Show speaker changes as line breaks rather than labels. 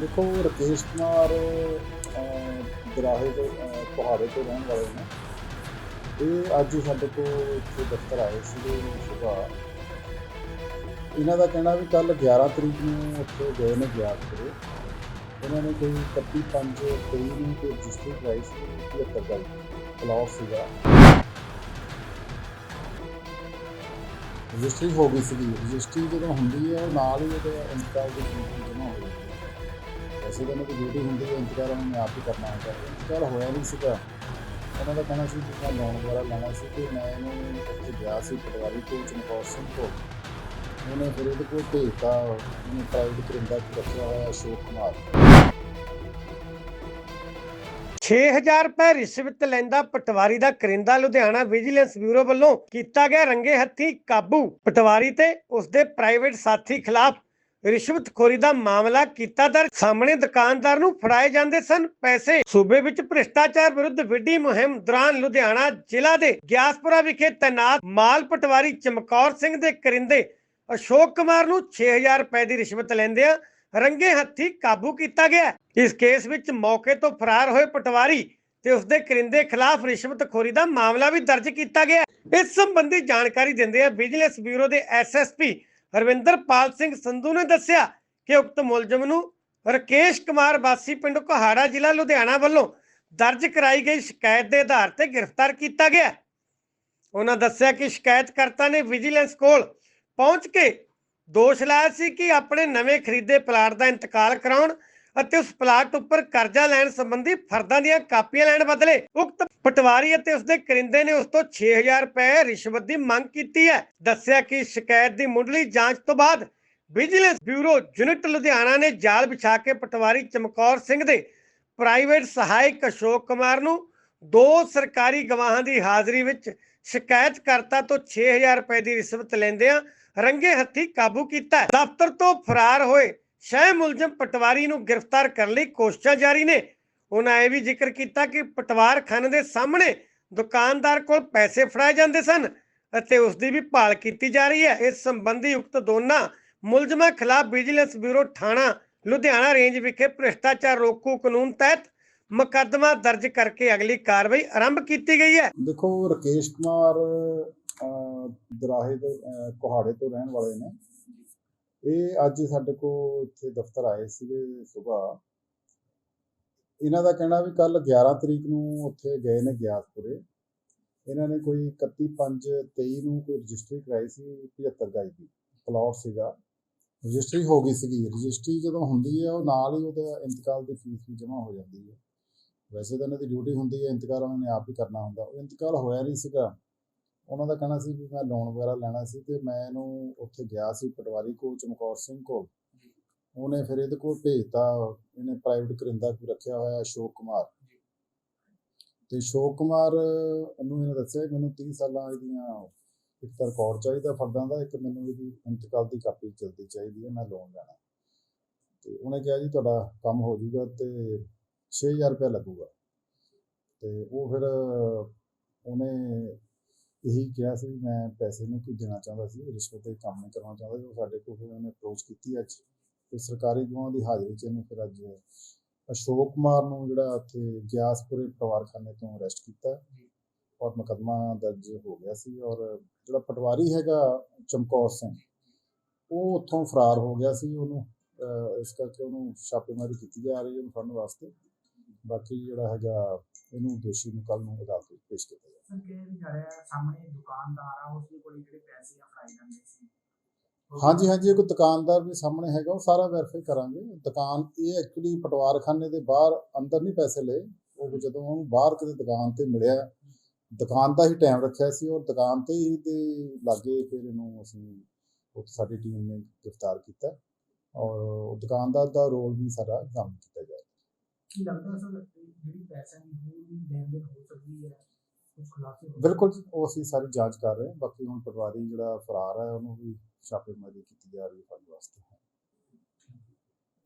ਦੇਖੋ ਰਕੇਸ਼ ਕੁਮਾਰ ਅਹ, ਦੇ ਪਹਾੜੇ ਤੋਂ ਰਹਿਣ ਵਾਲੇ ਨੇ। ਇਹ ਅੱਜ ਸਾਡੇ ਕੋਲ ਇੱਥੇ ਦਫ਼ਤਰ ਆਏ ਸੀਗੇ ਸੁਬਾਹ ਇਹਨਾਂ ਦਾ ਕਹਿਣਾ ਵੀ ਕੱਲ 11 ਤਰੀਕ ਨੂੰ ਉੱਥੇ ਗਏ ਨੇ ਗਿਆਸਪੁਰੇ ਉਹਨਾਂ ਨੇ ਕੋਈ 31 5 23 ਨੂੰ ਕੋਈ ਰਜਿਸਟਰੀ ਕਰਾਈ ਸੀ 75 ਦਾ ਪਲਾਟ ਸੀਗਾ। ਰਜਿਸਟਰੀ ਹੋ ਗਈ ਸੀਗੀ। ਰਜਿਸਟਰੀ ਜਦੋਂ ਹੁੰਦੀ ਹੈ ਨਾਲ ਹੀ ਉਹਦੇ ਇੰਤਕਾਲ ਦੀ ਫੀਸ ਜਮ੍ਹਾਂ ਹੋ ਡਿਊਟੀ ਹੁੰਦੀ ਹੈ ਇੰਤਕਾਲ ਉਹਨਾਂ ਨੇ ਆਪ ਹੀ ਕਰਨਾ ਹੁੰਦਾ ਹੈ। ਇੰਤਕਾਲ ਹੋਇਆ ਨਹੀਂ ਸੀਗਾ। ਉਹਨਾਂ ਦਾ ਕਹਿਣਾ ਸੀ ਕਿ ਮੈਂ ਲੋਨ ਵਗੈਰਾ ਲੈਣਾ ਸੀ ਤੇ ਮੈਂ ਇਹਨੂੰ ਉੱਥੇ ਗਿਆ ਸੀ ਪਟਵਾਰੀ ਕੋਲ, ਚਮਕੌਰ ਸਿੰਘ ਕੋਲ। ਉਹਨੇ ਫਿਰ ਇਹਦੇ ਕੋਲ ਭੇਜਤਾ, ਉਹਨੇ ਪ੍ਰਾਈਵੇਟ ਕਰਿੰਦਾ ਰੱਖਿਆ ਹੋਇਆ ਅਸ਼ੋਕ ਕੁਮਾਰ।
6000 ਰੁਪਏ ਰਿਸ਼ਵਤ ਲੈਂਦਾ ਪਟਵਾਰੀ ਦਾ ਕਰਿੰਦਾ ਲੁਧਿਆਣਾ ਵਿਜੀਲੈਂਸ ਬਿਊਰੋ ਵੱਲੋਂ ਕੀਤਾ ਗਿਆ ਰੰਗੇ ਹੱਥੀ ਕਾਬੂ। ਪਟਵਾਰੀ ਤੇ ਉਸਦੇ ਪ੍ਰਾਈਵੇਟ ਸਾਥੀ ਖਿਲਾਫ ਰਿਸ਼ਵਤਖੋਰੀ ਦਾ ਮਾਮਲਾ ਕੀਤਾ ਦਰਜ ਸਾਹਮਣੇ ਦੁਕਾਨਦਾਰ ਨੂੰ ਫੜਾਏ ਜਾਂਦੇ ਸਨ। ਪੈਸੇ ਸੂਬੇ ਵਿੱਚ ਭ੍ਰਿਸ਼ਟਾਚਾਰ ਵਿਰੁੱਧ ਵਿੱਢੀ ਮੁਹਿੰਮ ਦੌਰਾਨ ਲੁਧਿਆਣਾ ਜ਼ਿਲ੍ਹਾ ਦੇ ਗਿਆਸਪੁਰਾ ਵਿਖੇ ਤੈਨਾਤ ਮਾਲ ਪਟਵਾਰੀ ਚਮਕੌਰ ਸਿੰਘ ਦੇ ਕਰਿੰਦੇ ਅਸ਼ੋਕ ਕੁਮਾਰ ਨੂੰ 6000 ਰੁਪਏ ਦੀ ਰਿਸ਼ਵਤ ਲੈਂਦਿਆਂ ਰੰਗੇ ਹੱਥੀ ਕਾਬੂ ਕੀਤਾ ਗਿਆ। ਇਸ ਕੇਸ ਵਿੱਚ ਮੌਕੇ ਤੋਂ ਫਰਾਰ ਹੋਏ ਪਟਵਾਰੀ ਤੇ ਉਸਦੇ ਕਰਿੰਦੇ ਖਿਲਾਫ ਰਿਸ਼ਵਤਖੋਰੀ ਦਾ ਮਾਮਲਾ ਵੀ ਦਰਜ ਕੀਤਾ ਗਿਆ। ਇਸ ਸੰਬੰਧੀ ਜਾਣਕਾਰੀ ਦਿੰਦੇ ਆ ਵਿਜੀਲੈਂਸ ਬਿਊਰੋ ਦੇ ਐਸਐਸਪੀ ਹਰਵਿੰਦਰਪਾਲ ਸਿੰਘ ਸੰਧੂ ਨੇ ਦੱਸਿਆ ਕਿ ਉਕਤ ਮੁਲਜ਼ਮ ਨੂੰ ਰਕੇਸ਼ ਕੁਮਾਰ ਵਾਸੀ ਪਿੰਡ ਕੋਹਾੜਾ ਜ਼ਿਲ੍ਹਾ ਲੁਧਿਆਣਾ ਵੱਲੋਂ ਦਰਜ ਕਰਾਈ ਗਈ ਸ਼ਿਕਾਇਤ ਦੇ ਆਧਾਰ ਤੇ ਗ੍ਰਿਫਤਾਰ ਕੀਤਾ ਗਿਆ। ਉਹਨਾਂ ਦੱਸਿਆ ਕਿ ਸ਼ਿਕਾਇਤਕਰਤਾ ਨੇ ਵਿਜੀਲੈਂਸ ਕੋਲ ਪਹੁੰਚ ਕੇ ਦੋਸ਼ ਲਾਇਆ ਸੀ ਕਿ ਆਪਣੇ ਨਵੇਂ ਖਰੀਦੇ ਪਲਾਟ ਦਾ ਇੰਤਕਾਲ ਕਰਾਉਣ ਅਤੇ ਉਸ ਪਲਾਟ ਉੱਪਰ ਕਰਜ਼ਾ ਲੈਣ ਸੰਬੰਧੀ ਫਰਦਾਂ ਦੀਆਂ ਕਾਪੀਆਂ ਲੈਣ ਬਦਲੇ ਉਕਤ ਪਟਵਾਰੀ ਅਤੇ ਉਸਦੇ ਕਰਿੰਦੇ ਨੇ ਉਸ ਤੋਂ 6000 ਰੁਪਏ ਰਿਸ਼ਵਤ ਦੀ ਮੰਗ ਕੀਤੀ ਹੈ। ਦੱਸਿਆ ਕਿ ਸ਼ਿਕਾਇਤ ਦੀ ਮੁੱਢਲੀ ਜਾਂਚ ਤੋਂ ਬਾਅਦ ਵਿਜੀਲੈਂਸ ਬਿਊਰੋ ਯੂਨਿਟ ਲੁਧਿਆਣਾ ਨੇ ਜਾਲ ਵਿਛਾ ਕੇ ਪਟਵਾਰੀ ਚਮਕੌਰ ਸਿੰਘ ਦੇ ਪ੍ਰਾਈਵੇਟ ਸਹਾਇਕ ਅਸ਼ੋਕ ਕੁਮਾਰ ਨੂੰ ਦੋ ਸਰਕਾਰੀ ਗਵਾਹਾਂ ਦੀ ਹਾਜ਼ਰੀ ਵਿੱਚ ਸ਼ਿਕਾਇਤਕਰਤਾ ਤੋਂ 6000 ਰੁਪਏ ਦੀ ਰਿਸ਼ਵਤ ਲੈਂਦਿਆਂ ਰੰਗੇ ਹੱਥੀ ਕਾਬੂ ਕੀਤਾ ਦਫ਼ਤਰ ਤੋਂ ਫਰਾਰ ਹੋਏ ਸ਼ਹਿ ਮੁਲਜ਼ਮ ਪਟਵਾਰੀ ਨੂੰ ਗ੍ਰਿਫਤਾਰ ਕਰਨ ਲਈ ਕੋਸ਼ਿਸ਼ਾਂ ਜਾਰੀ ਨੇ। ਉਹਨਾਂ ਇਹ ਵੀ ਜ਼ਿਕਰ ਕੀਤਾ ਕਿ ਪਟਵਾਰਖਾਨੇ ਦੇ ਸਾਹਮਣੇ ਦੁਕਾਨਦਾਰ ਕੋਲ ਪੈਸੇ ਫੜਾਏ ਜਾਂਦੇ ਸਨ ਅਤੇ ਉਸ ਦੀ ਵੀ ਭਾਲ ਕੀਤੀ ਜਾ ਰਹੀ ਹੈ। ਇਸ ਸੰਬੰਧੀ ਉਕਤ ਦੋਨਾਂ ਮੁਲਜ਼ਮਾਂ ਖਿਲਾਫ ਵਿਜੀਲੈਂਸ ਬਿਊਰੋ ਥਾਣਾ ਲੁਧਿਆਣਾ ਰੇਂਜ ਵਿਖੇ ਭ੍ਰਿਸ਼ਟਾਚਾਰ ਰੋਕੂ ਕਾਨੂੰਨ ਤਹਿਤ ਮੁਕੱਦਮਾ ਦਰਜ ਕਰਕੇ ਅਗਲੀ ਕਾਰਵਾਈ ਆਰੰਭ ਕੀਤੀ ਗਈ ਹੈ।
ਦੇਖੋ, ਰਕੇਸ਼ ਕੁਮਾਰ ਦਰਾਹੇ ਦੇ ਕੋਹਾੜੇ ਤੋਂ ਰਹਿਣ ਵਾਲੇ ਨੇ। ਇਹ ਅੱਜ ਸਾਡੇ ਕੋਲ ਇੱਥੇ ਦਫ਼ਤਰ ਆਏ ਸੀਗੇ ਸਵੇਰ ਇਹਨਾਂ ਦਾ ਕਹਿਣਾ ਵੀ ਕੱਲ 11 ਤਰੀਕ ਨੂੰ ਉੱਥੇ ਗਏ ਨੇ ਗਿਆਸਪੁਰੇ। ਇਹਨਾਂ ਨੇ ਕੋਈ 31 5 23 ਨੂੰ ਕੋਈ ਰਜਿਸਟਰੀ ਕਰਾਈ ਸੀ 75 ਗਾਈ ਦੀ। ਪਲਾਟ ਸੀਗਾ। ਰਜਿਸਟਰੀ ਹੋ ਗਈ ਸੀਗੀ। ਰਜਿਸਟਰੀ ਜਦੋਂ ਹੁੰਦੀ ਹੈ, ਉਹ ਨਾਲ ਹੀ ਉਹਦਾ ਇੰਤਕਾਲ ਦੀ ਫੀਸ ਵੀ ਜਮ੍ਹਾਂ ਹੋ ਜਾਂਦੀ ਹੈ। ਵੈਸੇ ਤਾਂ ਇਹਨਾਂ ਦੀ ਡਿਊਟੀ ਹੁੰਦੀ ਹੈ, ਇੰਤਕਾਲ ਉਹਨਾਂ ਨੇ ਆਪ ਹੀ ਕਰਨਾ ਹੁੰਦਾ। ਉਹ ਇੰਤਕਾਲ ਹੋਇਆ ਨਹੀਂ ਸੀਗਾ। ਉਹਨਾਂ ਦਾ ਕਹਿਣਾ ਸੀ ਵੀ ਮੈਂ ਲੋਨ ਵਗੈਰਾ ਲੈਣਾ ਸੀ ਤੇ ਮੈਂ ਇਹਨੂੰ ਉੱਥੇ ਗਿਆ ਸੀ ਪਟਵਾਰੀ ਕੋਲ, ਚਮਕੌਰ ਸਿੰਘ ਕੋਲ। ਉਹਨੇ ਫਿਰ ਇਹਦੇ ਕੋਲ ਭੇਜਤਾ, ਇਹਨੇ ਪ੍ਰਾਈਵੇਟ ਕਰਿੰਦਾ ਕੋਈ ਰੱਖਿਆ ਹੋਇਆ ਅਸ਼ੋਕ ਕੁਮਾਰ। ਤੇ ਅਸ਼ੋਕ ਕੁਮਾਰ ਨੂੰ ਇਹਨੇ ਦੱਸਿਆ ਮੈਨੂੰ 30 ਸਾਲਾਂ ਇਹਦੀਆਂ ਇੱਕ ਤਾਂ ਰਿਕਾਰਡ ਚਾਹੀਦਾ ਫਰਦਾਂ ਦਾ, ਇੱਕ ਮੈਨੂੰ ਇਹਦੀ ਇੰਤਕਾਲ ਦੀ ਕਾਪੀ ਜਲਦੀ ਚਾਹੀਦੀ ਹੈ, ਮੈਂ ਲੋਨ ਲੈਣਾ। ਤੇ ਉਹਨੇ ਕਿਹਾ ਜੀ ਤੁਹਾਡਾ ਕੰਮ ਹੋ ਜਾਊਗਾ ਤੇ 6000 ਰੁਪਏ ਲੱਗੂਗਾ। ਤੇ ਉਹ ਫਿਰ ਉਹਨੇ ਇਹੀ ਕਿਹਾ ਸੀ ਮੈਂ ਪੈਸੇ ਨਹੀਂ ਕੋਈ ਦੇਣਾ ਚਾਹੁੰਦਾ ਸੀ ਰਿਸ਼ਵਤ ਦੇ ਕੰਮ ਨਹੀਂ ਕਰਨਾ ਚਾਹੁੰਦਾ ਸੀ ਉਹ ਸਾਡੇ ਕੋਲ ਫਿਰ ਉਹਨੇ ਅਪਰੋਚ ਕੀਤੀ ਅੱਜ। ਤੇ ਸਰਕਾਰੀ ਗਵਾਹਾਂ ਦੀ ਹਾਜ਼ਰੀ 'ਚ ਇਹਨੂੰ ਫਿਰ ਅੱਜ ਅਸ਼ੋਕ ਕੁਮਾਰ ਨੂੰ ਜਿਹੜਾ ਉੱਥੇ ਗਿਆਸਪੁਰੇ ਪਰਿਵਾਰਖਾਨੇ ਤੋਂ ਅਰੈਸਟ ਕੀਤਾ। ਔਰ ਮੁਕੱਦਮਾ ਦਰਜ ਹੋ ਗਿਆ ਸੀ ਔਰ ਜਿਹੜਾ ਪਟਵਾਰੀ ਹੈਗਾ ਚਮਕੌਰ ਸਿੰਘ ਉਹ ਉੱਥੋਂ ਫਰਾਰ ਹੋ ਗਿਆ ਸੀ ਉਹਨੂੰ ਇਸ ਕਰਕੇ ਉਹਨੂੰ ਛਾਪੇਮਾਰੀ ਕੀਤੀ ਜਾ ਰਹੀ ਹੈ ਉਹਨੂੰ ਫੜਨ ਵਾਸਤੇ। ਬਾਕੀ ਜਿਹੜਾ ਹੈਗਾ ਇਹਨੂੰ ਦੋਸ਼ੀ ਨੂੰ ਕੱਲ ਨੂੰ ਅਦਾਲਤ ਵਿੱਚ ਪੇਸ਼ ਕੀਤਾ ਜਾਏਗਾ
ਸਰ ਕਿਹਾ ਵੀ ਜਾ ਰਿਹਾ ਸਾਹਮਣੇ ਦੁਕਾਨਦਾਰ ਆ ਉਸ ਦੇ ਕੋਲ ਜਿਹੜੇ ਪੈਸੇ ਆ ਫੜਾਏ ਜਾਂਦੇ ਸੀ।
ਹਾਂਜੀ ਹਾਂਜੀ ਕੋਈ ਦੁਕਾਨਦਾਰ ਵੀ ਸਾਹਮਣੇ ਹੈਗਾ ਉਹ ਸਾਰਾ ਵੈਰੀਫਾਈ ਕਰਾਂਗੇ। ਦੁਕਾਨ ਇਹ ਐਕਚੁਅਲੀ ਪਟਵਾਰਖਾਨੇ ਦੇ ਬਾਹਰ ਅੰਦਰ ਨਹੀਂ ਪੈਸੇ ਲਏ। ਉਹ ਜਦੋਂ ਉਹਨੂੰ ਬਾਹਰ ਕਿਤੇ ਦੁਕਾਨ ਤੇ ਮਿਲਿਆ ਦੁਕਾਨ ਦਾ ਹੀ ਟਾਈਮ ਰੱਖਿਆ ਸੀ ਔਰ ਦੁਕਾਨ ਤੇ ਹੀ ਦੇ ਲਾਗੇ ਫਿਰ ਇਹਨੂੰ ਅਸੀਂ ਉੱਥੇ ਸਾਡੀ ਟੀਮ ਨੇ ਗ੍ਰਿਫਤਾਰ ਕੀਤਾ ਔਰ ਉਹ ਦੁਕਾਨਦਾਰ ਦਾ ਰੋਲ ਵੀ ਸਾਰਾ ਕੰਮ ਕੀਤਾ ਗਿਆ।
ਕੀ ਲੱਗਦਾ ਸਰ ਜਿਹੜੀ ਪੈਸਿਆਂ ਦੀ ਵੀ ਲੈਣ ਹੋ ਸਕਦੀ ਹੋ?
ਬਿਲਕੁਲ ਉਹ ਅਸੀਂ ਸਾਰੀ ਜਾਂਚ ਕਰ ਰਹੇ ਹਾਂ। ਬਾਕੀ ਹੁਣ ਪਟਵਾਰੀ ਜਿਹੜਾ ਫਰਾਰ ਹੈ, ਉਹਨੂੰ ਵੀ ਛਾਪੇਮਾਰੀ ਕੀਤੀ ਜਾ ਰਹੀ ਹੈ ਫੜਨ ਵਾਸਤੇ।